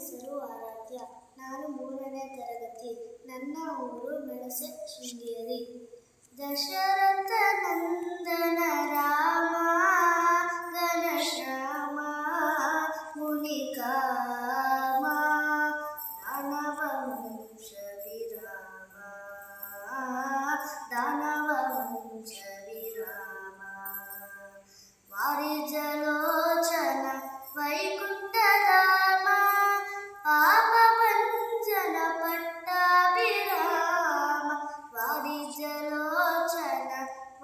ಹೆಸರು ಆರಾಧ್ಯ. ನಾನು ಮೂರನೇ ತರಗತಿ. ನನ್ನ ಊರು ಮೆಣಸೆ ಶೃಂಗೇರಿ. ದಶರಥ ನಂದನ ರಾಮ, ಘನಶ್ಯಾಮ, ಮುನಿಕಾಮ, ಮಾನವ ಮನುಷ್ಯ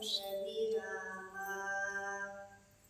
jobs.